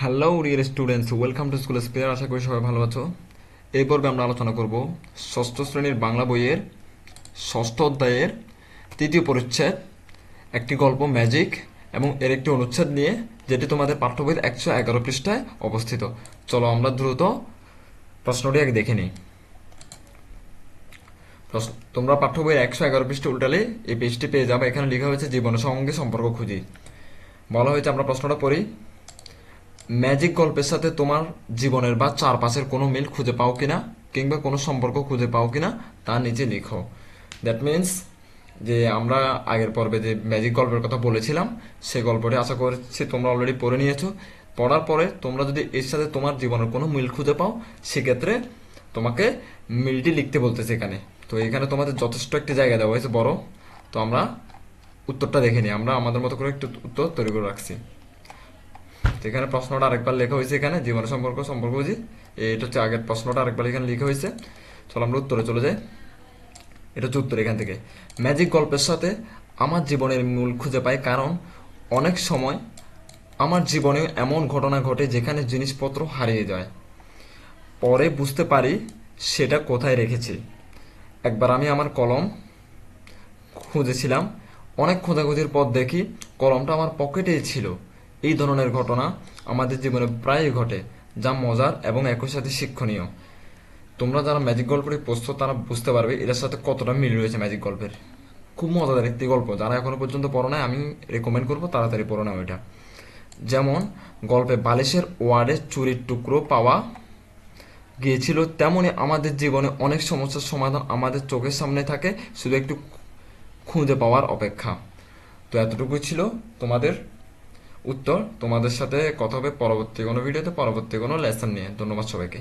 Hello dear students welcome to school spare আশা করি সবাই ভালো আছো। এই পর্বে আমরা আলোচনা করব ষষ্ঠ শ্রেণির বাংলা বইয়ের ষষ্ঠ অধ্যায়ের তৃতীয় পরিচ্ছেদ, একটি গল্প ম্যাজিক এবং এর একটি অনুচ্ছেদ নিয়ে, যেটি তোমাদের পাঠ্য বইয়ের একশো এগারো পৃষ্ঠায় অবস্থিত। চলো আমরা দ্রুত প্রশ্নটি আগে দেখে নিই। প্রশ্ন- তোমরা পাঠ্য বইয়ের একশো এগারো পৃষ্ঠা উল্টালে এই পেজটি পেয়ে যাবে। এখানে লেখা হয়েছে জীবনের সঙ্গে সম্পর্ক খুঁজি। বলা হয়েছে, আমরা প্রশ্নটা পড়ি। ম্যাজিক গল্পের সাথে তোমার জীবনের বা চারপাশের কোনো মিল খুঁজে পাও কিনা, কিংবা কোনো সম্পর্ক খুঁজে পাও কিনা, তা নিচে লিখো। দ্যাট মিন্স যে আমরা আগের পর্বে যে ম্যাজিক গল্পের কথা বলেছিলাম সেই গল্পটি আশা করছি তোমরা অলরেডি পড়ে নিয়েছো। পড়ার পরে তোমরা যদি এর সাথে তোমার জীবনের কোনো মিল খুঁজে পাও, সেক্ষেত্রে তোমাকে মিলটি লিখতে বলতেছে এখানে। তো এখানে তোমাদের যথেষ্ট একটি জায়গা দেওয়া হয়েছে বড়। তো আমরা উত্তরটা দেখে নিই। আমরা আমাদের মতো করে একটু উত্তর তৈরি করে রাখছি। এখানে প্রশ্নটা আরেকবার লেখা হয়েছে এখানে, জীবন সম্পর্ক সম্পর্ক বুঝি? এটা হচ্ছে আগের প্রশ্নটা আরেকবার এখানে লেখা হয়েছে। চলো আমরা উত্তরে চলে যাই। এটা হচ্ছে উত্তর এখান থেকে। ম্যাজিক গল্পের সাথে আমার জীবনের মূল খুঁজে পাই কারণ অনেক সময় আমার জীবনে এমন ঘটনা ঘটে যেখানে জিনিসপত্র হারিয়ে যায়। পরে বুঝতে পারি সেটা কোথায় রেখেছি। একবার আমি আমার কলম খুঁজেছিলাম। অনেক খোঁজাখুঁজির পর দেখি কলমটা আমার পকেটেই ছিল। এই ধরনের ঘটনা আমাদের জীবনে প্রায়ই ঘটে, যা মজার এবং একই সাথে শিক্ষণীয়। তোমরা যারা ম্যাজিক গল্পটি পড়ছো, তারা বুঝতে পারবে এটার সাথে কতটা মিল রয়েছে ম্যাজিক গল্পের। খুব মজাদার একটি গল্প, যারা এখনও পর্যন্ত পড়ো নাই, আমি রেকমেন্ড করব তাড়াতাড়ি পড়ো না ওইটা যেমন, গল্পে বালিশের ওয়ার্ডে চুরির টুকরো পাওয়া গিয়েছিল তেমনই আমাদের জীবনে অনেক সমস্যার সমাধান আমাদের চোখের সামনে থাকে, শুধু একটু খুঁজে পাওয়ার অপেক্ষা। তো এতটুকুই ছিল তোমাদের উত্তর। তোমাদের সাথে কথা হবে পরবর্তী কোনো ভিডিওতে পরবর্তী কোনো লেসন নিয়ে। ধন্যবাদ সবাইকে।